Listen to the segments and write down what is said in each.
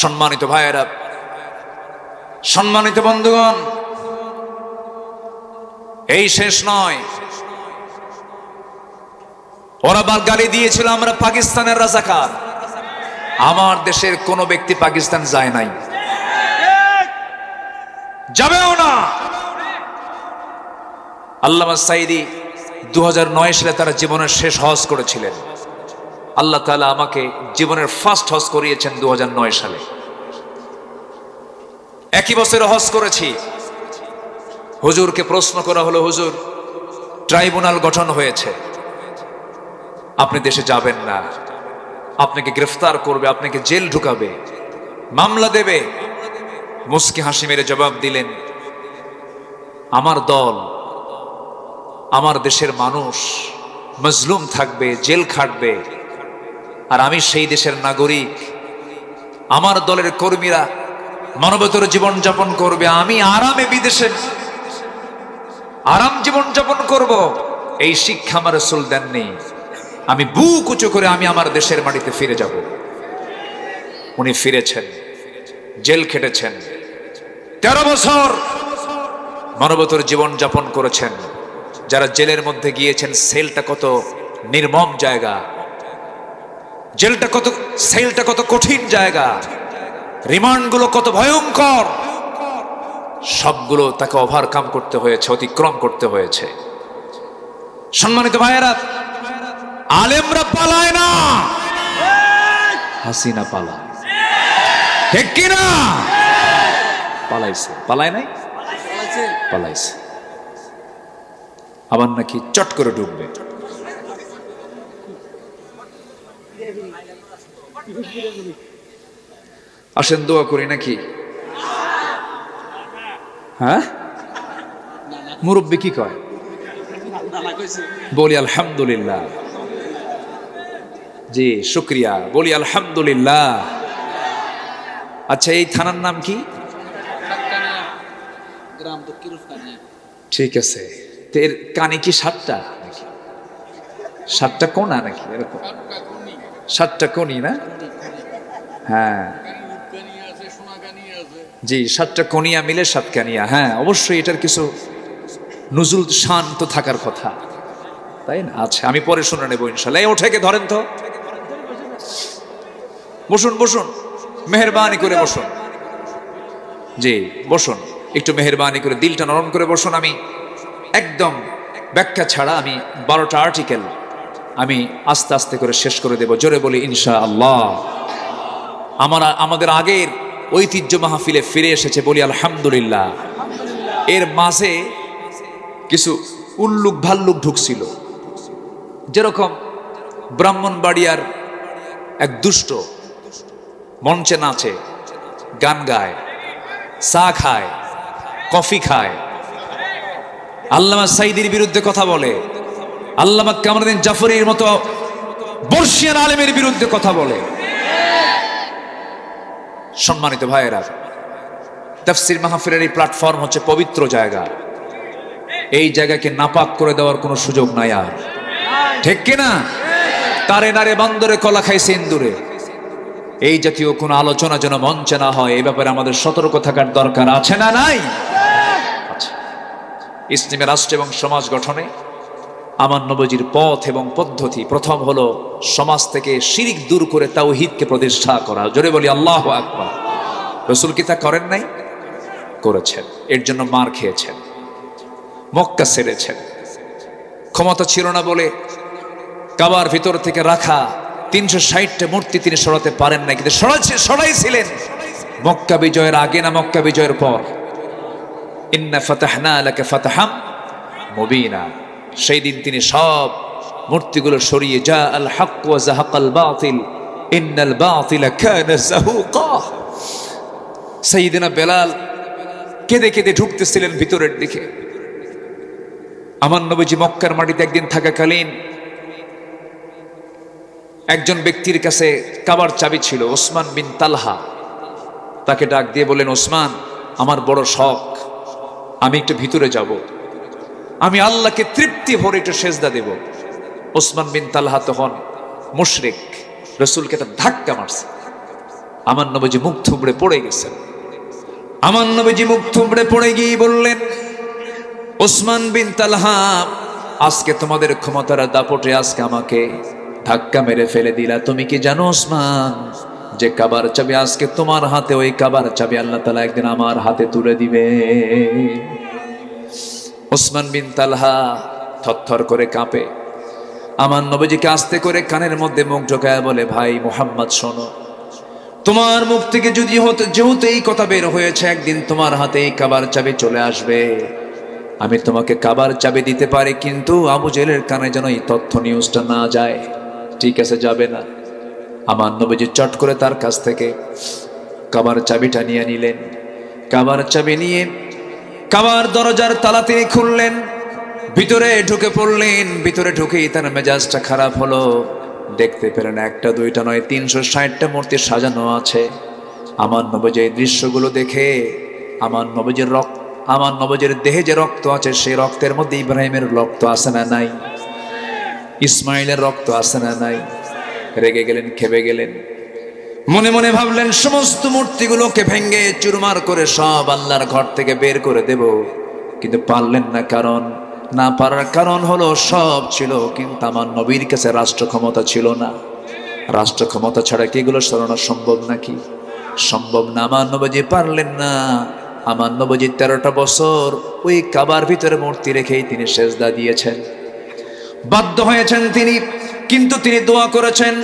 সম্মানিত ভাইয়েরা, সম্মানিত বন্ধুগণ, এই শেষ নয়। ওরা বার গালি দিয়েছিল, আমরা পাকিস্তানের রাজাকার। আমার দেশের কোন ব্যক্তি পাকিস্তান যায় নাই। যাবেও না। আল্লামা সাইদি দু সালে তারা জীবনের শেষ হজ করেছিলেন। আল্লাহ তাআলা আমাকে জীবনের ফার্স্ট হজ করিয়েছেন দু হাজার নয় সালে। একই বছরে হজ করেছি। হুজুরকে প্রশ্ন করা হলো, হুজুর, ট্রাইব্যুনাল গঠন হয়েছে। আপনি দেশে যাবেন না। আপনাকে গ্রেফতার করবে, আপনাকে জেল ঢুকাবে, মামলা দেবে। মুস্কি হাসি মেরে জবাব দিলেন, আমার দল, আমার দেশের মানুষ মজলুম থাকবে, জেল খাটবে আর আমি সেই দেশের নাগরিক। আমার দলের কর্মীরা মানবতর জীবন যাপন করবে, আমি আরামে বিদেশে আরাম জীবন যাপন করব। এই শিক্ষা আমার রসুল দেননি। আমি বুক উঁচু করে আমি আমার দেশের মাটিতে ফিরে যাব। উনি ফিরেছেন, জেল খেটেছেন, তেরো বছর মানবতর জীবন যাপন করেছেন। যারা জেলের মধ্যে গিয়েছেন, সেলটা কত নির্মম জায়গা। জেলটা কত, সেলটা কত কঠিন জায়গা। রিমান্ডগুলো কত ভয়ঙ্কর। সবগুলো তাকে ওভারকাম করতে হয়েছে, অতিক্রম করতে হয়েছে। সম্মানিত ভাইয়েরা, আলেমরা পালায় না। হাসিনা পালায়। ঠিক পালাইছে। পালায় নাই? পালাইছে। আবার নাকি চট করে ডুববে। আসেন দোয়া করি নাকি? হ্যাঁ? মুরব্বী কি কয়? বলি আলহামদুলিল্লাহ। জি, শুক্রিয়া। বলি আলহামদুলিল্লাহ। আচ্ছা এই থানার নাম কি? ঠিক আছে। এর কানে কি সাতটা নাকি? সাতটা কোনা নাকি? এরকম। সাতটা কোনি না? হ্যাঁ। জি, সাতটা কনিয়া মিলে সাতকানিয়া হ্যাঁ অবশ্যই এটার কিছু নজুল শান তো থাকার কথা। তাই না? আচ্ছা আমি পরে শুনে নেব ইনশাল্লাহ এই ওঠেকে ধরেন তো। বসুন বসুন। মেহরবানি করে বসুন। জি, বসুন। একটু মেহরবানি করে, দিলটা নরম করে বসুন। আমি একদম ব্যাখ্যা ছাড়া আমি বারোটা আর্টিকেল আমি আস্তে আস্তে করে শেষ করে দেব। জোরে বলি ইনশা আল্লাহ আমরা, আমাদের আগের ঐতিহ্য মাহফিলে ফিরে এসেছে বলি, আলহামদুলিল্লাহ। এর মাঝে কিছু উল্লুক ভাল্লুক ঢুকছিল। যেরকম ব্রাহ্মণবাড়িয়ার এক দুষ্ট মঞ্চে নাচে, গান গায়, চা খায়, কফি খায়। আল্লামা সাইদির বিরুদ্ধে কথা বলে। আল্লামা কামরুদ্দিন জাফরির মতো বর্ষিয়ান আলেমের বিরুদ্ধে কথা বলে। সম্মানিত ভাইয়েরা, তাফসির মাহফিলের এই প্ল্যাটফর্ম হচ্ছে পবিত্র জায়গা। এই জায়গাকে নাপাক করে দেওয়ার কোনো সুযোগ নাই আর। ঠিক কিনা? তারে নারে বন্দরে কলা খাইছে ইন্দুরে এই জাতীয় কোনো আলোচনা যেন মঞ্চে না হয়, এই ব্যাপারে আমাদের সতর্ক থাকার দরকার আছে না নাই? আচ্ছা। ইসলামী রাষ্ট্র এবং সমাজ গঠনে আমার নবজির পথ এবং পদ্ধতি প্রথম হলো সমাজ থেকে শিরিক দূর করে তাওহিদকে প্রতিষ্ঠা করা। জোরে বলি, আল্লাহ আকবার। রসুল কি তা করেন নাই? করেছেন। এর জন্য মার খেয়েছেন। মক্কা সেরেছেন ক্ষমতা ছিল না বলে কাবার ভিতর থেকে রাখা তিনশো ষাটটা মূর্তি তিনি সরাতে পারেন না কিন্তু সরাইছে সরাইছিলেন। মক্কা বিজয়ের আগে না মক্কা বিজয়ের পর? ইন্না ফাতাহনা লাকা ফাতাহাম মুবিনা। সেই দিন তিনি সব মূর্তিগুলো সরিয়ে, যা আল হক ওয়া জাহাকাল বাতিল, ইন্নাল বাতিলা কানা জাহুকা সাইয়েদনা বেলাল কেঁদে কেঁদে ঢুকতেছিলেন ভিতরের দিকে। আমার নবীজি মক্কার মাটিতে একদিন থাকাকালীন একজন ব্যক্তির কাছে কাবার চাবি ছিল, ওসমান বিন তালহা। তাকে ডাক দিয়ে বললেন, ওসমান, আমার বড় শখ, আমি একটু ভিতরে যাব। আমি আল্লাহকে তৃপ্তি ভরে একটু সেজদা দেব। ওসমান বিন তালহা তখন মুশরিক, রসুলকে একটা ধাক্কা মারছে। আমার নবজি মুখ থুবড়ে পড়ে গেছেন। আমার নবজি মুখ থুবড়ে পড়ে গিয়ে বললেন, ওসমান বিন তালহা, আজকে তোমাদের ক্ষমতার দাপটে আজকে আমাকে ধাক্কা মেরে ফেলে দিলা। তুমি কি জানো ওসমান, যে কাবার চাবি আজকে তোমার হাতে, ওই কাবার চাবি আল্লাহ তালা একদিন আমার হাতে তুলে দিবে। ওসমান বিন তালহা থরথর করে কাঁপে। আমার নবীজিকে আস্তে করে কানের মধ্যে মুখ ঢোকায় বলে, ভাই মোহাম্মদ, শোনো। তোমার মুখ থেকে যদি হতো যেহেতু এই কথা বের হয়েছে, একদিন তোমার হাতে এই কাবার চাবি চলে আসবে। আমি তোমাকে কাবার চাবি দিতে পারি, কিন্তু আবু জেলের কানে যেন এই তথ্য নিউজটা না যায়। ঠিক আছে, যাবে না। আমার নবীজি চট করে তার কাছ থেকে কাবার চাবিটা নিয়ে নিলেন। কাবার চাবি নিয়ে কাবার দরজার তালা তিনি খুললেন, ভিতরে ঢুকে পড়লেন, ভিতরে ঢুকেই তার মেজাজটা খারাপ হলো। দেখতে পেলেন একটা, দুইটা নয়, তিনশো ষাটটা মূর্তি সাজানো আছে। আমার নবজ এই দৃশ্যগুলো দেখে আমার নবজের রক্ত আমার নবজের দেহে যে রক্ত আছে, সেই রক্তের মধ্যে ইব্রাহিমের রক্ত আছে না নাই? ইসমাইলের রক্ত আছে না নাই? রেগে গেলেন, খেপে গেলেন। মনে মনে ভাবলেন, সমস্ত মূর্তিগুলোকে ভেঙ্গে চুরমার করে সব আল্লাহর ঘর থেকে বের করে দেব। কিন্তু পারলেন না কারণ, না পারার কারণ হলো সব ছিল, কিন্তু আমার নবীর কাছে রাষ্ট্র ক্ষমতা ছিল না। রাষ্ট্র ক্ষমতা ছাড়া কি এগুলো সরানো সম্ভব নাকি? সম্ভব না। আমার নবজি পারলেন না। আমার নবজি তেরোটা বছর ওই কাবার ভিতরে মূর্তি রেখেই তিনি সেজদা দিয়েছেন। বাধ্য হয়েছেন তিনি, কিন্তু তিনি দোয়া করেছেন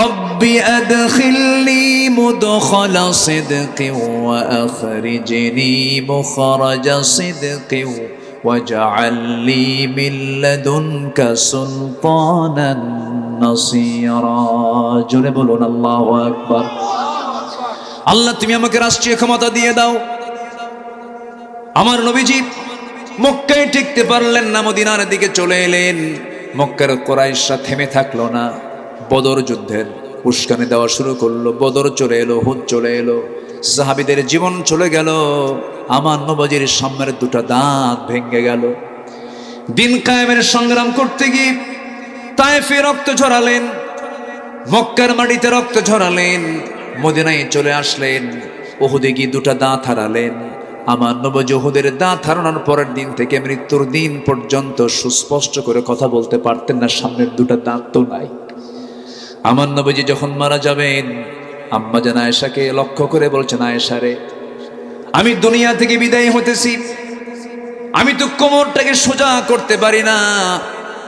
রব্বি আদখিলনি মুদখালা সিদকি ওয়া আখরিজনি মুখরাজা সিদকি واجعل لي من لدنك سلطانا نصيرا জোরে বলুন আল্লাহু আকবার আল্লাহ তুমি আমাকে রাষ্ট্রীয় ক্ষমতা দিয়ে দাও আমার নবীজি মক্কায় টিকতে পারলেন না মদিনার দিকে চলে এলেন মক্কার কোরাইশরা থেমে থাকলো না বদর যুদ্ধের উস্কানি দেওয়া শুরু করল, বদর চলে এলো, হুদ চলে এলো, সাহাবিদের জীবন চলে গেল, আমার নবজির সামনের দুটো দাঁত ভেঙে গেল। দিন কায়েমের সংগ্রাম করতে গিয়ে তায়েফে রক্ত ঝরালেন, মক্কার মাটিতে রক্ত ঝরালেন, মদিনায় চলে আসলেন ওহুদে গিয়ে দুটা দাঁত হারালেন। আমার নবজ ওহুদের দাঁত হারানোর পরের দিন থেকে মৃত্যুর দিন পর্যন্ত সুস্পষ্ট করে কথা বলতে পারতেন না, সামনের দুটা দাঁত তো নাই। আমার নবজি যখন মারা যাবেন, আম্মা জান আয়েশাকে লক্ষ্য করে বলছেন, আয়েশা রে, আমি দুনিয়া থেকে বিদায় হতেছি। আমি তো কোমরটাকে সোজা করতে পারি না।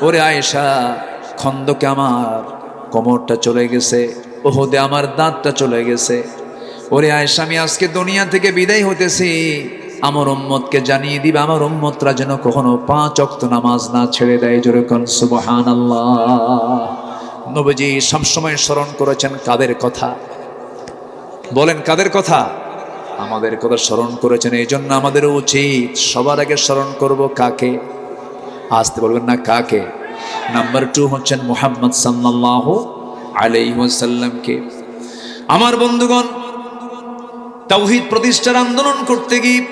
ওরে আয়েশা, খন্দকে আমার কোমরটা চলে গেছে, ওহদে আমার দাঁতটা চলে গেছে। ওরে আয়েশা, আমি আজকে দুনিয়া থেকে বিদায় হতেছি। আমার উম্মতকে জানিয়ে দিবে, আমার উম্মতরা যেন কখনো পাঁচ অক্ত নামাজ না ছেড়ে দেয়। জোরে কন সুবহান নবজি সবসময় স্মরণ করেছেন কাদের কথা? বলেন, কাদের কথা? আমাদের কথা স্মরণ করেছেন এই জন্য আমাদের উচিত সবার আগে স্মরণ করব কাকে? আসতে বলবেন না কাকে? নাম্বার টু হচ্ছেন মোহাম্মদ সাল্লাহ আলাইসাল্লামকে আমার বন্ধুগণ, তাওহিদ প্রতিষ্ঠার আন্দোলন করতে গিয়ে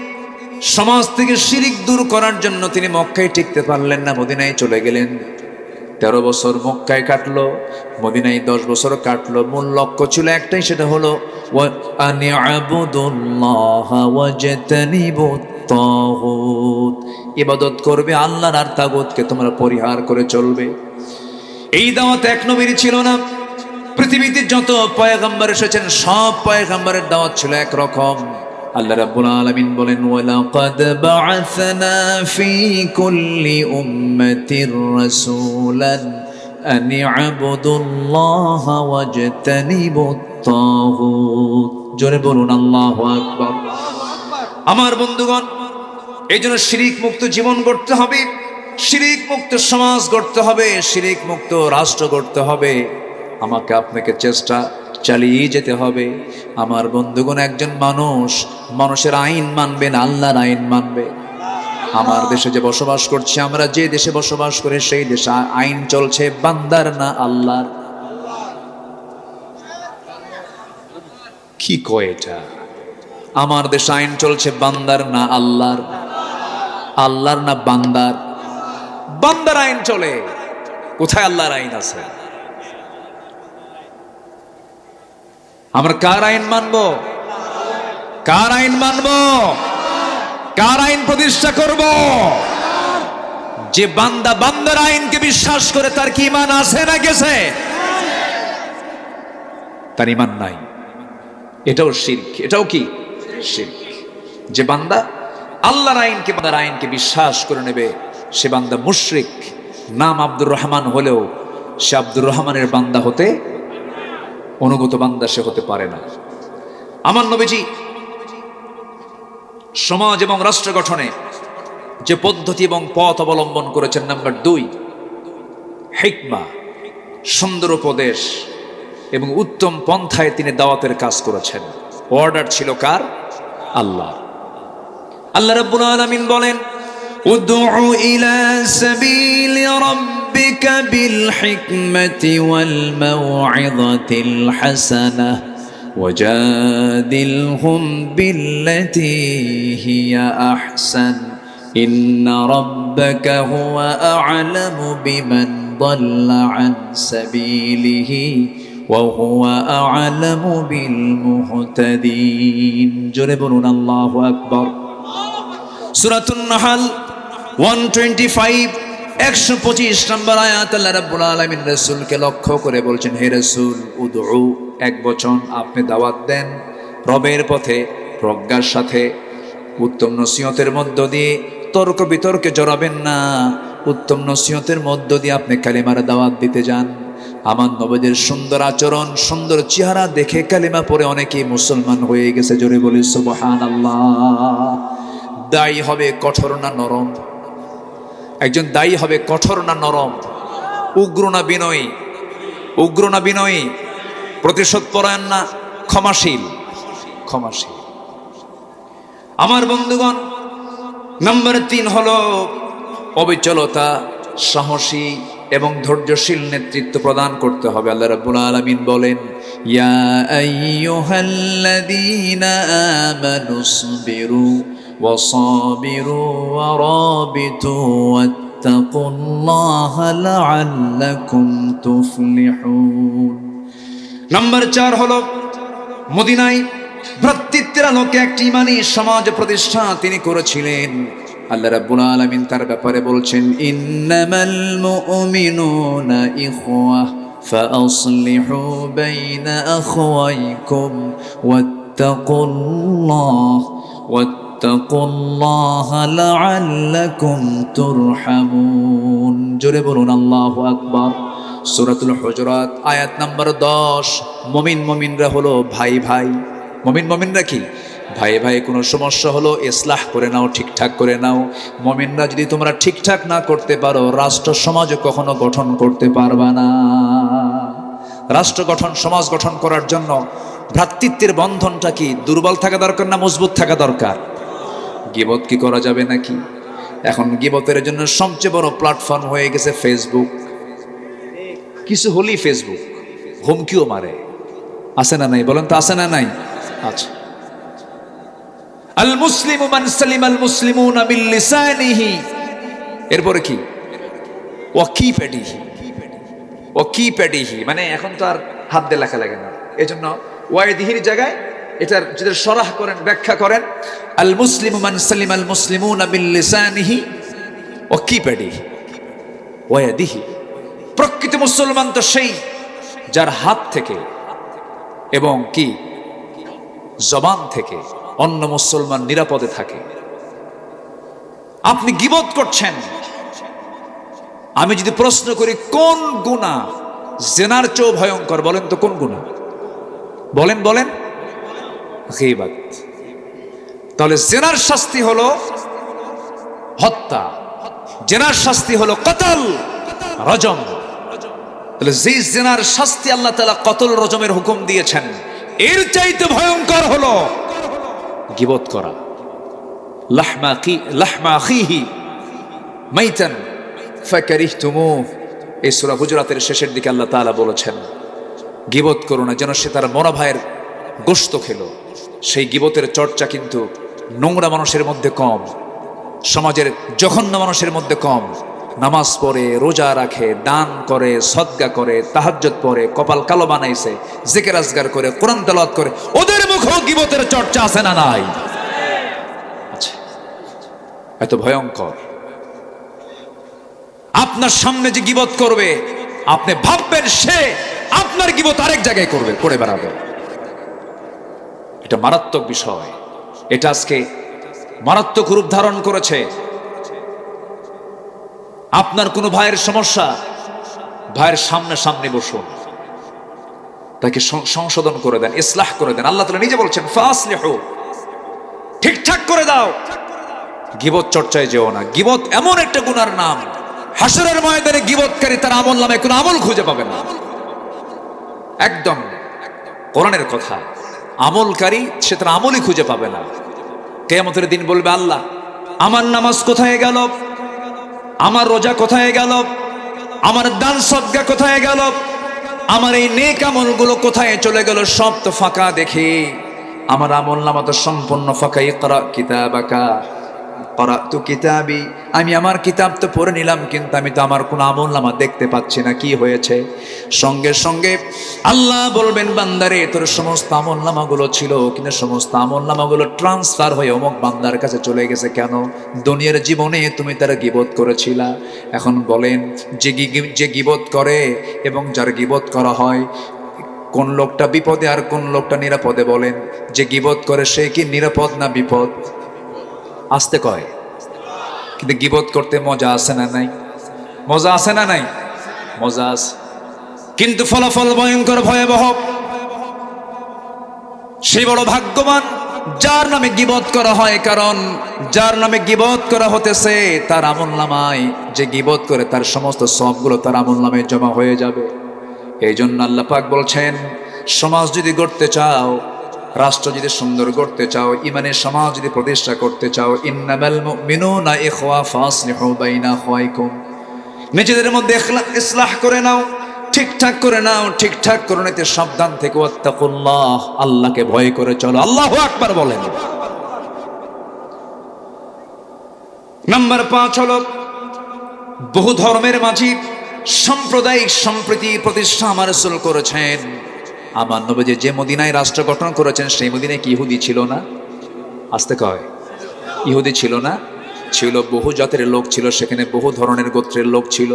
সমাজ থেকে শিরিক দূর করার জন্য তিনি মক্কায় টিকতে পারলেন না, মদিনায় চলে গেলেন। তেরো বছর মক্কায় কাটলো, মদিনায় দশ বছর কাটলো। মূল লক্ষ্য ছিল একটাই, সেটা হলো। ইবাদত করবে আল্লাহর, আর তাগতকে তোমরা পরিহার করে চলবে। এই দাওয়াত এক নবীর ছিল না। পৃথিবীতে যত পয়গাম্বার এসেছেন, সব পয়গাম্বারের দাওয়াত ছিল একরকম। আল্লাহ রাব্বুল আলামিন বলেন, ওয়ালাকাদ বা'আথনা ফি কুল্লি উম্মাতির রাসূলান আন ই'বুদুল্লাহ ওয়াজতানিবুত তাগুত। জোরে বলুন, আল্লাহু আকবার। আমার বন্ধুগণ, এই জন্য শিরিক মুক্ত জীবন গড়তে হবে, শিরিক মুক্ত সমাজ গড়তে হবে, শিরিক মুক্ত রাষ্ট্র গড়তে হবে। আমাকে আপনাকে চেষ্টা চালিয়ে যেতে হবে। আমার বন্ধুগণ একজন মানুষ, মানুষের আইন মানবে না, আল্লাহর আইন মানবে। আমার দেশে যে বসবাস করছি, আমরা যে দেশে বসবাস করে, সেই দেশে আইন চলছে, বান্দার না আল্লাহর। কি কয় এটা? আমার দেশে আইন চলছে, বান্দার না আল্লাহর। আল্লাহর না বান্দার। বান্দার আইন চলে। কোথায় আল্লাহর আইন আছে? আমরা কার আইন মানব? কার আইন মানব? কার আইন প্রতিষ্ঠা করব? যে বান্দা বান্দার আইনকে বিশ্বাস করে তার কি ইমান আছে না গেছে? তার ইমান নাই। এটাও শিরক। এটাও কি? শিরক। যে বান্দা আল্লাহর আইনকে, বান্দার আইনকে বিশ্বাস করে নেবে, সে বান্দা মুশরিক। নাম আব্দুর রহমান হলেও সে আব্দুর রহমানের বান্দা হতে অনুগত বান্দা সে হতে পারে না। আমার নবীজি, সমাজ এবং রাষ্ট্র গঠনে যে পদ্ধতি এবং পথ অবলম্বন করেছেন, নাম্বার দুই, হেকমা, সুন্দর উপদেশ এবং উত্তম পন্থায় তিনি দাওয়াতের কাজ করেছেন। অর্ডার ছিল কার? আল্লাহ। আল্লাহ রব্বুল আলমিন বলেন, উদউ ইলা সাবিলি রাব্বি ربك بالحكمة والموعظة الحسنة وجادلهم بالتي هي أحسن. إن ربك هو أعلم بمن ضل عن سبيله وهو أعلم بالمهتدين. جربنا الله أكبر سورة النحل 125 একশো পঁচিশ নম্বর আয়াত আল্লাহ রাব্বুল আলামিন রাসূলকে লক্ষ্য করে বলছেন, হে রাসূল, উদউ এক বচন আপনি দাওয়াত দেন রবের পথে, প্রজ্ঞার সাথে। উত্তম নসিহতের মধ্য দিয়ে তর্ক বিতর্কে জড়াবেন না। উত্তম নসিহতের মধ্য দিয়ে আপনি কালিমার দাওয়াত দিতে যান। আমার নবীদের সুন্দর আচরণ, সুন্দর চেহারা দেখে কালিমা পরে অনেকেই মুসলমান হয়ে গেছে। জোরে বলি, সুবহানাল্লাহ। দায়ী হবে কঠোর না নরম? একজন দায়ী হবে কঠোর না নরম? উগ্র না বিনয়ী? উগ্র না বিনয়ী? প্রতিশোধ পরায়ণ না ক্ষমাশীল? ক্ষমাশীল। আমার বন্ধুগণ, নম্বর তিন হল অবিচলতা, সাহসী এবং ধৈর্যশীল নেতৃত্ব প্রদান করতে হবে। আল্লাহ রাব্বুল আলামিন বলেন, ইয়া আইয়ুহাল্লাযীনা আমানুসবিরু وصابروا ورابطوا واتقوا الله لعلكم تفلحون নম্বর চার হলো মদিনায় ভ্রাতৃত্বের আলোকে একটি ইমানি সমাজ প্রতিষ্ঠা তিনি করেছিলেন আল্লাহ রাব্বুল আলামিন তার ব্যাপারে বলছেন إنما المؤمنون إخوة فأصلحوا بين أخويكم واتقوا الله واتقوا الله لعلكم ترحمون জোরে বলুন আল্লাহু আকবার সূরাতুল হুজুরাত আয়াত নাম্বার দশ মমিন মমিনরা হলো ভাই ভাই মমিন মমিনরা কি ভাই ভাই কোনো সমস্যা হলো ইসলাহ করে নাও ঠিকঠাক করে নাও মমিনরা যদি তোমরা ঠিকঠাক না করতে পারো রাষ্ট্র সমাজও কখনো গঠন করতে পারবা না রাষ্ট্র গঠন সমাজ গঠন করার জন্য ভ্রাতৃত্বের বন্ধনটা কি দুর্বল থাকা দরকার না মজবুত থাকা দরকার গিবত কি করা যাবে নাকি? এখন গিবতের জন্য সবচেয়ে বড় প্ল্যাটফর্ম হয়ে গেছে ফেসবুক কিছু হলেই ফেসবুক হুমকিও মারে। আছে না নাই? বলেন তো আছে না নাই? আচ্ছা। আল মুসলিম মান সালিম আল মুসলিমুন বিল লিসানিহি এরপরে কি? ওয়াকি পেডিহি ওয়াকি পেডিহি মানে এখন তো আর হাত দিয়ে লেখা লাগে না। এজন্য ওয়াইদিহির জায়গায় এটার যদি সরাহ করেন, ব্যাখ্যা করেন আল মুসলিম মান সালিম আল মুসলিমুন বিল লিসানিহি ওয়াকি পেডিহি ওয়াদিহি প্রকৃত মুসলমান তো সেই যার হাত থেকে এবং কি? জবান থেকে অন্য মুসলমান নিরাপদে থাকে। আপনি গিবত করছেন। আমি যদি প্রশ্ন করি, কোন গুণা জেনার চেয়েও ভয়ঙ্কর, বলেন তো কোন গুণা? বলেন বলেন। গীবত। তাহলে জেনার শাস্তি হলো হত্যা। জেনার শাস্তি হলো কতল, রজম। তাহলে যে জেনার শাস্তি আল্লাহ তালা কতল, রজমের হুকুম দিয়েছেন, এর চাইতে ভয়ঙ্কর হলো গিবত করা। লাহমা কি, লাহমা আখিহি মাইতান ফাকারিহতুমু এই সূরা হুজরাতের শেষের দিকে আল্লাহ তাআলা বলেছেন, গিবত করো না যেন সে তার মরা ভাইয়ের গোশত খেলো। সেই গিবতের চর্চা কিন্তু নোংরা মানুষের মধ্যে কম, সমাজের জঘন্য মানুষের মধ্যে কম। নামাজ পড়ে, রোজা রাখে, দান করে, সদ্গা করে তাহাজ্জত পড়ে, কপাল কালো বানাইছে, জিকির আজগার করে, কোরআন তেলাওয়াত করে, ওদের মুখেও গিবতের চর্চা আছে না নাই? আচ্ছা এত ভয়ঙ্কর। আপনার সামনে যে গিবত করবে, আপনি ভাববেন সে আপনার গিবত আরেক জায়গায় করবে করে বেড়াবে। এটা মারাত্মক বিষয়। এটা আজকে মারাত্মক রূপ ধারণ করেছে। আপনার কোনো ভাইয়ের সমস্যা, ভাইয়ের সামনে সামনে বসুন। তাকে সংশোধন করে দেন, ইসলাহ করে দেন। আল্লাহ তালা নিজে বলছেন ঠিকঠাক করে দাও। গিবত চর্চায় যেও না। গিবত এমন একটা গুনার নাম। হাসরের ময়দানে গিবতকারী তার আমল নামে কোনো আমল খুঁজে পাবে না। একদম কোরআনের কথা। আমলকারী, সে তার আমলই খুঁজে পাবে না। কেয়ামতের দিন বলবে, আল্লাহ, আমার নামাজ কোথায় গেল? আমার রোজা কোথায় গেল? আমার দান সদ্গা কোথায় গেল? আমার এই নেক আমলগুলো কোথায় চলে গেল? সব তো ফাঁকা দেখে। আমার আমল নামা তো সম্পূর্ণ ফাঁকা। ইকরা কিতাবাকা। তো কিতাবি আমি আমার কিতাব তো পড়ে নিলাম, কিন্তু আমি তো আমার কোন আমল নামা দেখতে পাচ্ছি না, কি হয়েছে? সঙ্গে সঙ্গে আল্লাহ বলবেন, বান্দারে, তোর সমস্ত আমল নামাগুলো ছিল কিন্তু সমস্ত আমল নামাগুলো ট্রান্সফার হয়ে অমুক বান্দার কাছে চলে গেছে কেন? দুনিয়ার জীবনে তুমি তার গিবত করেছিলা। এখন বলেন, যে যে গিবত করে এবং যার গিবত করা হয়, কোন লোকটা বিপদে আর কোন লোকটা নিরাপদে বলেন? যে গিবোধ করে সে কি নিরাপদ না বিপদ? আসতে কয়। কিন্তু গিবত করতে মজা আছে না নাই? মজা আছে না নাই? মজা আছে। কিন্তু ফলাফল ভয়ঙ্কর, ভয়াবহ। সে বড় ভাগ্যবান, যার নামে গিবত করা হয়, কারণ যার নামে গিবত করা হতেছে, তার আমল নামায় যে গিবত করে, তার সমস্ত সবগুলো তার আমল নামে জমা হয়ে যাবে। এই জন্য আল্লাহ পাক বলছেন, সমাজ যদি গড়তে চাও রাষ্ট্র যদি সুন্দর করতে চাও, ইমানের সমাজ যদি প্রতিষ্ঠা করতে চাও নিজেদের মধ্যে ইসলাহ করে নাও, ঠিকঠাক করে নাও, ঠিকঠাক করে নিতে সাবধান থেকে আল্লাহকে ভয় করে চলো। আল্লাহু আকবার বলেন। নাম্বার পাঁচ হলো, বহু ধর্মের মাঝি সাম্প্রদায়িক সম্প্রীতি প্রতিষ্ঠা আমার করেছেন। আমার নবী যে মদিনায় রাষ্ট্র গঠন করেছেন, সেই মদিনায় কি ইহুদি ছিল না? আসতে কয়। ইহুদি ছিল না, ছিল বহু জাতের লোক ছিল, সেখানে বহু ধরনের গোত্রের লোক ছিল।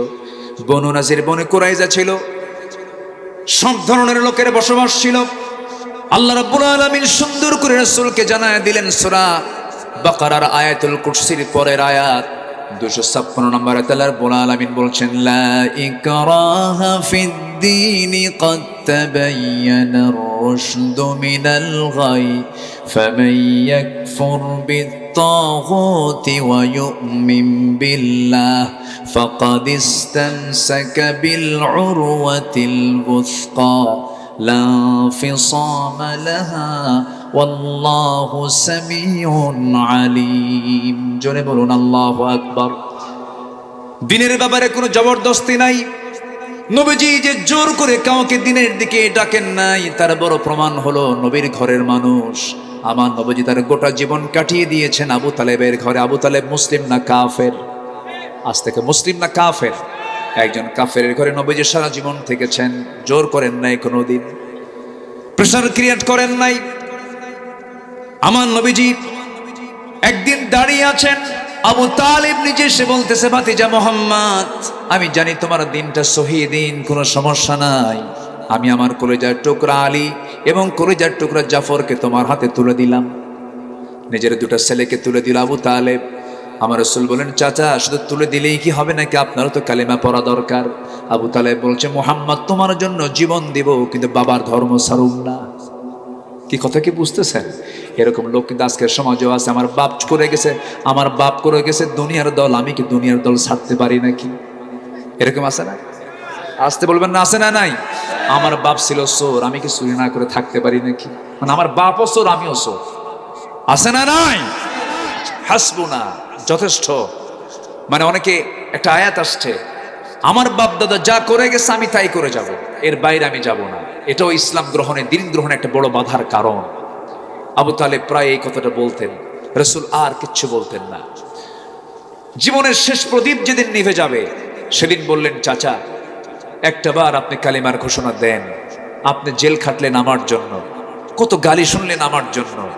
বনু নাজির, বনে কোরাইজা ছিল, সব ধরনের লোকের বসবাস ছিল। আল্লাহ রাব্বুল আলামিন সুন্দর করে রাসূলকে জানায় দিলেন সূরা বাকারার আয়াতুল কুরসির পরের আয়াত দুশো ছাপ্পান্ন নম্বর আয়াত। রাব্বুল আলামিন বলছেন, লা تبين الرشد من الغي فمن يكفر بالطاغوت ويؤمن بالله فقد استمسك بالعروة الوثقى لا انفصام لها والله سميع عليم জোরে বলুন আল্লাহ আকবার দিনের ব্যাপারে কোনো জবরদস্তি নাই নবীজি যে জোর করে কাউকে দিনের দিকে ডাকেন নাই, তার বড় প্রমাণ হলো নবীর ঘরের মানুষ। আমার নবীজি তার গোটা জীবন কাটিয়ে দিয়েছেন আবু তালেবের ঘরে। আবু তালেব মুসলিম না কাফের? আজ থেকে মুসলিম না কাফের? একজন কাফের ঘরে নবীজি সারা জীবন থেকেছেন, জোর করেন নাই কোনোদিন। প্রেশার ক্রিয়েট করেন নাই। আমার নবীজি একদিন দাঁড়িয়ে আছেন আবু তালিব নিজে সে বলতেছে, ভাতিজা মোহাম্মদ, আমি জানি তোমার দিনটা সহি দিন, কোনো সমস্যা নাই। আমি আমার কলেজার টুকরা আলী এবং কলেজার টুকরা জাফরকে তোমার হাতে তুলে দিলাম। নিজের দুটো ছেলেকে তুলে দিল আবু তালেব। আমার রসুল বলেন, চাচা, শুধু তুলে দিলেই কি হবে নাকি আপনারও তো কালেমা পড়া দরকার? আবু তালেব বলছে, মোহাম্মদ, তোমার জন্য জীবন দিব, কিন্তু বাবার ধর্ম সারুম না। কি কথা কি বুঝতেছেন? এরকম লোক কিন্তু আজকের সমাজেও আছে, আমার বাপ করে গেছে, আমার বাপ করে গেছে, দুনিয়ার দল, আমি কি দুনিয়ার দল ছাড়তে পারি নাকি? এরকম আছে না? আসতে বলবেন না, আছে না নাই? আমার বাপ ছিল সোর আমি কি চুরি না করে থাকতে পারি নাকি? মানে আমার বাপও সোর আমিও সোর আছে না নাই? হাসবো না যথেষ্ট। মানে অনেকে একটা আয়াত আসছে আমার বাপ দাদা যা করে গেছে, আমি তাই করে যাব। এর বাইরে আমি যাব না। এটাও ইসলাম গ্রহণে, দিন গ্রহণে একটা বড় বাধার কারণ। আবু তালেব প্রায় এই কথাটা বলতেন, রসুল আর কিচ্ছু বলতেন না। জীবনের শেষ প্রদীপ যেদিন নিভে যাবে, সেদিন বললেন, চাচা, একটা বার আপনি কালিমার ঘোষণা দেন। আপনি জেল খাটলেন আমার জন্য। কত গালি শুনলেন আমার জন্য।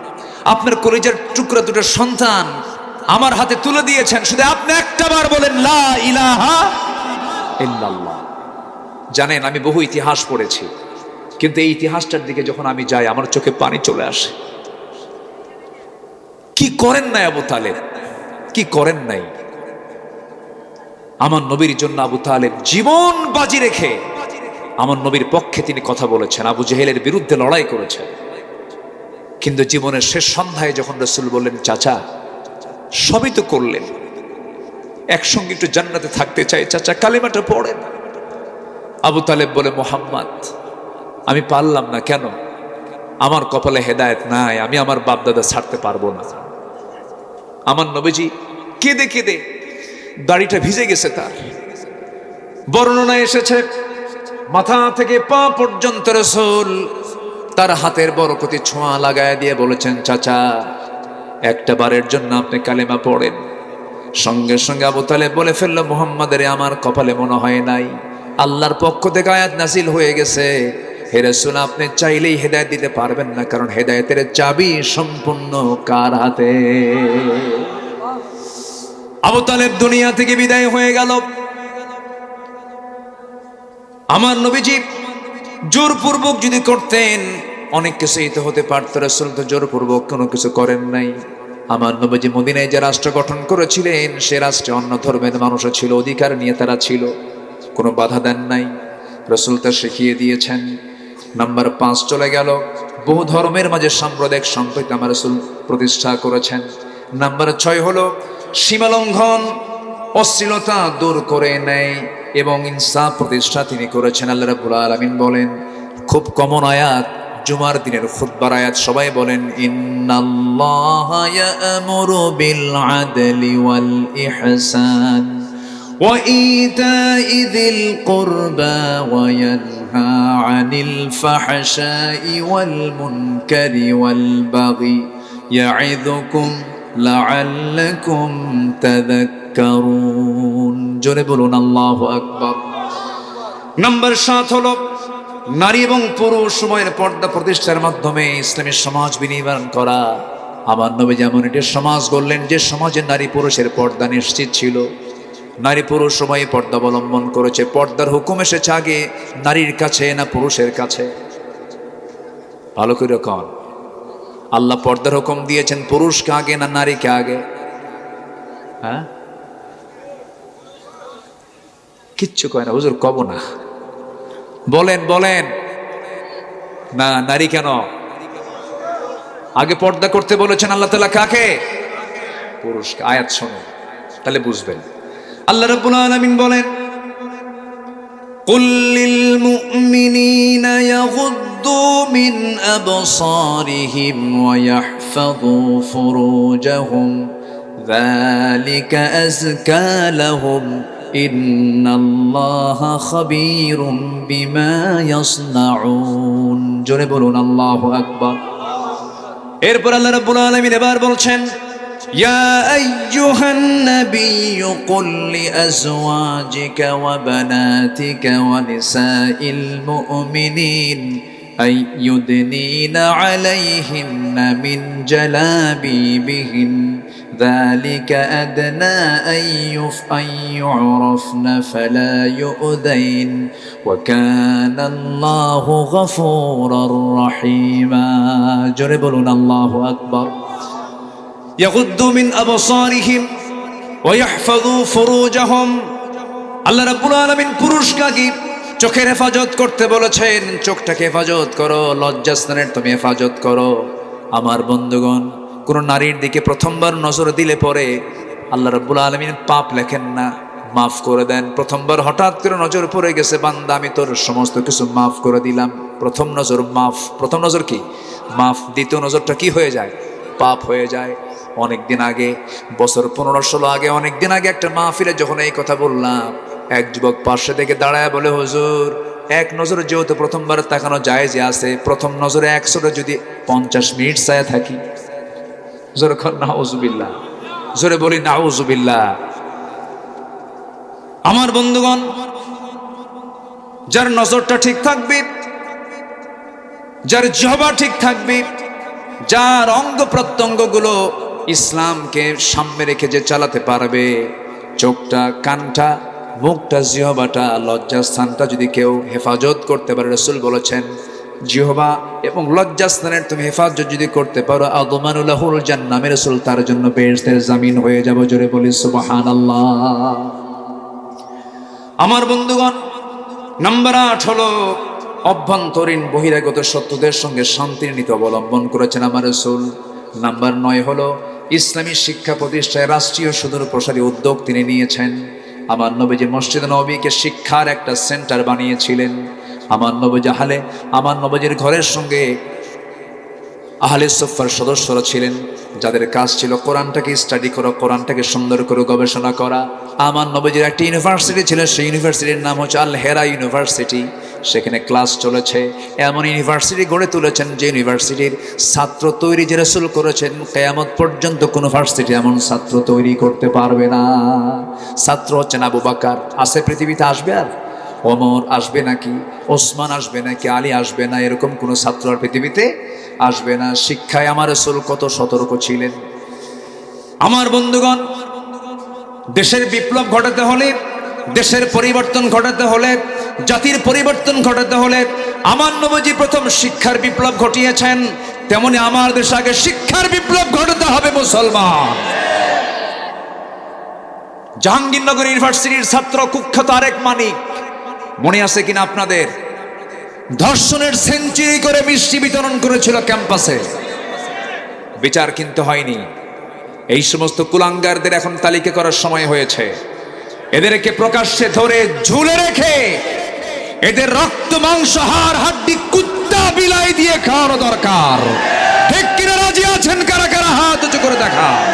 আপনার কলেজের টুকরা দুটো সন্তান আমার হাতে তুলে দিয়েছেন। শুধু আপনি একটা বার বলেন, লা ইলাহা ইল্লাল্লাহ। জানেন, আমি বহু ইতিহাস পড়েছি, কিন্তু এই ইতিহাসটার দিকে যখন আমি যাই, আমার চোখে পানি চলে আসে। কি করেন নাই আবু তালেব? কি করেন নাই? আমার নবীর জন্য আবু তালেব জীবন বাজি রেখে, আমার নবীর পক্ষে তিনি কথা বলেছেন, আবু জেহেলের বিরুদ্ধে লড়াই করেছেন। কিন্তু জীবনের শেষ সন্ধ্যায় যখন রসুল বললেন, চাচা, সবই তো করলেন। একসঙ্গে একটু জান্নাতে থাকতে চাই। চাচা, কালিমাটা পড়েন। আবু তালেব বলে, মোহাম্মদ, আমি পারলাম না কেন? আমার কপালে হেদায়েত নাই, আমি আমার বাপদাদা ছাড়তে পারব না। আমার নবীজি কেঁদে কেঁদে দাড়িটা ভিজে গেছে তার। বর্ণনা এসেছে, মাথা থেকে পা পর্যন্ত রসুল তার হাতের বরকতি ছোঁয়া লাগায় দিয়ে বলেছেন, চাচা, একটা বারের জন্য আপনি কালেমা পড়েন। সঙ্গে সঙ্গে আবু তালেব বলে ফেলল, মোহাম্মদের আমার কপালে মনে হয় নাই। আল্লাহর পক্ষ থেকে আয়াত নাসিল হয়ে গেছে। হে রসুল, আপনি চাইলেই হেদায়ত দিতে পারবেন না, কারণ হেদায়তের চাবি সম্পূর্ণ কার হাতে? আবু তালেব দুনিয়া থেকে বিদায় হয়ে গেল। আমার নবীজি জোরপূর্বক যদি করতেন, অনেক কিছুই তো হতে পারত। রসুল তো জোরপূর্বক কোনো কিছু করেন নাই। আমার নবীজি মদিনায় যে রাষ্ট্র গঠন করেছিলেন, সে রাষ্ট্রে অন্য ধর্মের মানুষও ছিল, অধিকার নিয়ে তারা ছিল। কোনো বাধা দেন নাই। রসুল তা শিখিয়ে দিয়েছেন। নাম্বার পাঁচ চলে গেল। বহু ধর্মের মাঝে সাম্প্রদায়িক সম্প্রীত আমার রসুল প্রতিষ্ঠা করেছেন। নাম্বার ছয় হলো, সীমালঙ্ঘন, অশ্লীলতা দূর করে নেয় এবং ইনসাফ প্রতিষ্ঠা তিনি করেছেন। আল্লাহ রাব্বুল আলামিন বলেন, খুব কমন আয়াত জুমার দিনের খুতবার আয়াত সবাই বলেন ইন্নাল্লাহা ইয়ামুরু বিল আদলি ওয়াল ইহসান وإيتاء ذي القربى وينهى عن الفحشاء والمنكر والبغي يعظكم لعلكم تذكرون জোরে বলুন আল্লাহ আকবার নাম্বার সাত হলো নারী এবং পুরুষ সময়ের পর্দা প্রতিষ্ঠার মাধ্যমে ইসলামের সমাজ বিনির্মাণ করা। আমার নবী যেমন এটি সমাজ বললেন যে সমাজে নারী পুরুষের পর্দা নিশ্চিত ছিল। নারী পুরুষ সময়ে পর্দা অবলম্বন করেছে। পর্দার হুকুম এসেছে আগে, নারীর কাছে না পুরুষের কাছে। ভালো করে কন। আল্লাহ পর্দার হুকুম দিয়েছেন, পুরুষকে আগে না নারীকে আগে। হ্যাঁ? কিচ্ছু কয় না, হুজুর কব না। বলেন বলেন না নারী কেন আগে পর্দা করতে বলেছেন আল্লাহ তালা কাকে পুরুষকে আয়াত শোনো তাহলে বুঝবেন আল্লাহ রাব্বুল আলামিন বলেন قل للمؤمنين يغضوا من أبصارهم ويحفظوا فروجهم ذلك أزكى لهم إن الله خبير بما يصنعون জোরে বলুন আল্লাহু আকবার এরপর আল্লাহ রাব্বুল আলামিন এবার বলছেন يا أيها النبي قل لأزواجك وبناتك ونساء المؤمنين أن يدنين عليهن من جلابيبهن ذلك أدنى أن يف- أن يعرفن فلا يؤذين وكان الله غفورا رحيما جربلنا الله أكبر يغضوا من أبصارهم ويحفظوا فروجهم আল্লাহ রাব্বুল আলামিন পুরুষকে চোখের হেফাজত করতে বলেছেন চোখটাকে হেফাজত করো লজ্জাস্থানের তুমি হেফাজত করো আমার বন্ধুগণ কোন নারীর দিকে প্রথমবার নজর দিলে পরে আল্লাহ রাব্বুল আলমিন পাপ লেখেন না, মাফ করে দেন। প্রথমবার হঠাৎ করে নজর পড়ে গেছে, বান্দা, আমি তোর সমস্ত কিছু মাফ করে দিলাম। প্রথম নজর মাফ, প্রথম নজর কি? মাফ, দ্বিতীয় নজরটা কি হয়ে যায়? পাপ হয়ে যায়। অনেক দিন আগে, বছর পনেরো ষোলো আগে অনেক দিন আগে একটা মাহফিলে যখন এই কথা বললাম, এক যুবক পাশে থেকে দাঁড়ায় বলে, হুজুর, এক নজরে যেহেতু প্রথমবার তাকানো যায় যে আছে, প্রথম নজরে একশোটা যদি পঞ্চাশ মিনিট চায় থাকি জোরে খন নাউজুবিল্লাহ। জোরে বলি, নাউজুবিল্লাহ। আমার বন্ধুগণ, যার নজরটা ঠিক থাকবে, যার জবা ঠিক থাকবে, যার অঙ্গ প্রত্যঙ্গগুলো ইসলামকে সামনে রেখে যে চালাতে পারবে, চোখটা, কানটা, মুখটা, জিহবাটা লজ্জাস্থানটা যদি কেউ হেফাজত করতে পারে, রসুল বলেছেন জিহবা এবং লজ্জাস্থানের তুমি হেফাজত যদি করতে পারো আদমানুল্লাহুল জান্নামে রসুল তার জন্য বেশদের জামিন হয়ে যাব। জোরে বলি সুবাহান আমার বন্ধুগণ, নাম্বার আট হলো অভ্যন্তরীণ বহিরাগত শত্রুদের সঙ্গে শান্তির নীতি অবলম্বন করেছেন আমার রসুল। নাম্বার নয় হলো ইসলামী শিক্ষা প্রতিষ্ঠায় রাষ্ট্রীয় সুদূর প্রসারী উদ্যোগ তিনি নিয়েছেন। আমার নবীজি মসজিদ নবীকে শিক্ষার একটা সেন্টার বানিয়েছিলেন। আমার নবী জাহালে আমার নবীজির ঘরের সঙ্গে আহলে সফার সদস্যরা ছিলেন, যাদের কাজ ছিল কোরআনটাকে স্টাডি করা, কোরআনটাকে সুন্দর করে গবেষণা করা। আমার নবীজির একটি ইউনিভার্সিটি ছিল, সেই ইউনিভার্সিটির নাম হচ্ছে আল হেরা ইউনিভার্সিটি। সেখানে ক্লাস চলেছে। এমন ইউনিভার্সিটি গড়ে তুলেছেন যে ইউনিভার্সিটির ছাত্র তৈরি যে রসুল করেছেন, কেয়ামত পর্যন্ত কোনো ভার্সিটি এমন ছাত্র তৈরি করতে পারবে না। ছাত্র হচ্ছেন আবু বাকার আছে পৃথিবীতে আসবে আর? ওমর আসবে নাকি, ওসমান আসবে নাকি, আলী আসবে না, এরকম কোনো ছাত্র আর পৃথিবীতে আসবে না। শিক্ষায় আমার রসুল কত সতর্ক ছিলেন। আমার বন্ধুগণ, দেশের বিপ্লব ঘটাতে হলে, দেশের পরিবর্তন ঘটাতে হলে, জাতির পরিবর্তন ঘটাতে হলে আমার নবজি প্রথম শিক্ষার বিপ্লব ঘটিয়েছেন, তেমনি আমার দেশে আগে শিক্ষার বিপ্লব ঘটাতে হবে মুসলমান। জাহাঙ্গীরনগর ইউনিভার্সিটির ছাত্র কুখ্যাত আরেক মানিক মনে আছে কিনা আপনাদের? ধর্ষণের সেঞ্চুরি করে মিষ্টি বিতরণ করেছিল ক্যাম্পাসে। বিচার কিন্তু হয়নি। এই সমস্ত কুলাঙ্গারদের এখন তালিকা করার সময় হয়েছে। এদেরকে প্রকাশ্যে ধরে ঝুলে রেখে এদের রক্ত, মাংস, হাড়, হাড্ডি, কুত্তা, বিলাই দিয়ে খাওয়ানো দরকার। ঠিক কিনা রাজি আছেন? কারা কারা? হাত উঁচু করে দেখা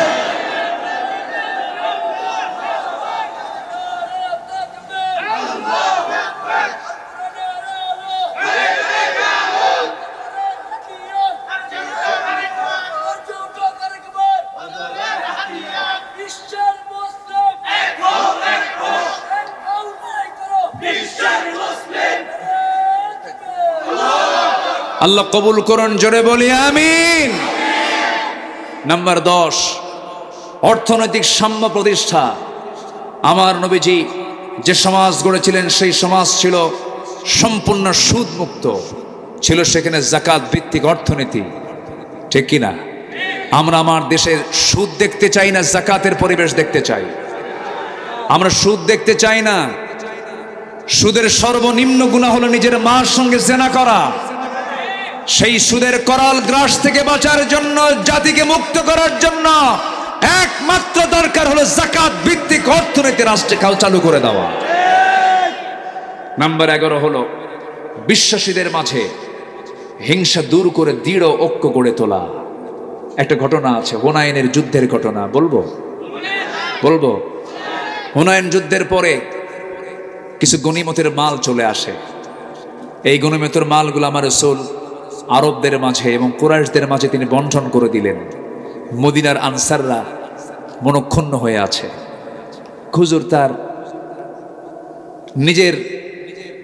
আল্লাহ কবুল করুন, জোরে বলি, আমিন। নাম্বার দশ, অর্থনৈতিক সাম্য প্রতিষ্ঠা। আমার নবীজি যে সমাজ গড়েছিলেন, সেই সমাজ ছিল সম্পূর্ণ সুদ মুক্ত ছিল সেখানে জাকাত ভিত্তিক অর্থনীতি। ঠিক কিনা আমরা আমার দেশের সুদ দেখতে চাই না, জাকাতের পরিবেশ দেখতে চাই। আমরা সুদ দেখতে চাই না। সুদের সর্বনিম্ন গুণা হলো নিজের মার সঙ্গে জেনা করা। সেই সুদের করাল গ্রাস থেকে বাঁচার জন্য, জাতিকে মুক্ত করার জন্য একমাত্র দরকার হলো জাকাত ভিত্তিক অর্থনীতি রাষ্ট্রে কাল চালু করে দেওয়া। নাম্বার এগারো হলো, বিশ্বাসীদের মাঝে হিংসা দূর করে দৃঢ় ঐক্য গড়ে তোলা। একটা ঘটনা আছে হুনায়নের যুদ্ধের ঘটনা, বলব? বলব? হুনায়ন যুদ্ধের পরে কিছু গণিমতের মাল চলে আসে। এই গণিমতের মালগুলো আমার রসুল আরবদের মাঝে এবং কুরাইশদের মাঝে তিনি বন্টন করে দিলেন। মদিনার আনসাররা মনক্ষুণ্ণ হয়ে আছে। খুজুর তার নিজের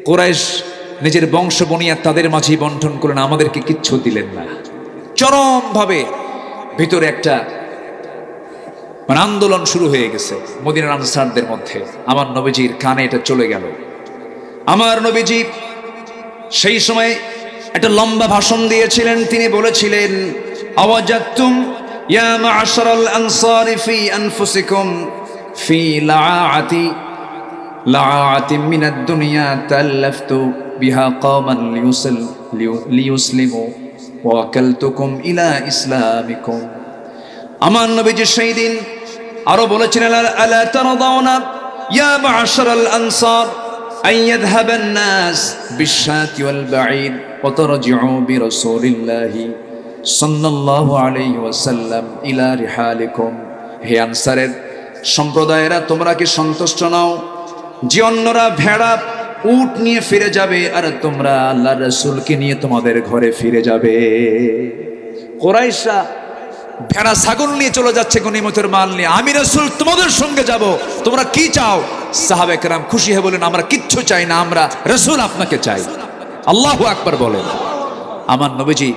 কোরাইশ, নিজের বংশ বনিয়া তাদের মাঝেই বন্টন করলেন, আমাদেরকে কিচ্ছু দিলেন না। চরমভাবে ভিতরে একটা মানে আন্দোলন শুরু হয়ে গেছে মদিনার আনসারদের মধ্যে। আমার নবীজির কানে এটা চলে গেল। আমার নবীজি সেই সময় একটা লম্বা ভাষণ দিয়েছিলেন, তিনি বলেছিলেন, আওয়াজাতুম ইয়া মা'শারাল আনসারি ফি আনফুসিকুম ফি লাআতি লাআতি মিনাদ দুনিয়া তাল্লাফতু বিহা কওমান লিউসল লিউসলিমু ওয়া আকালতুকুম ইলা ইসলামিকুম। আমার নবীজি সেই দিন আরও বলেছিলেন, আলা তারদাউনা ইয়া মা'শারাল আনসার আন ইয়াযহাবান নাস বিশ-শাতি ওয়াল وترجعوا برسول الله صلى الله عليه وسلم إلى رحالكم হে আনসারের সম্প্রদায়েরা তোমরা কি সন্তুষ্ট নাও যে অন্যরা ভেড়া উট নিয়ে ফিরে যাবে আর তোমরা আল্লাহ রসুলকে নিয়ে তোমাদের ঘরে ফিরে যাবে কোরাইশা ভেড়া ছাগল নিয়ে চলে যাচ্ছে গনিমতের মাল নিয়ে আমি রসুল তোমাদের সঙ্গে যাব তোমরা কি চাও সাহাবে কেরাম খুশি হয়ে বলেন আমরা কিচ্ছু চাই না আমরা রসুল আপনাকে চাই আল্লাহ আকবার বলেন। আমার নবীজি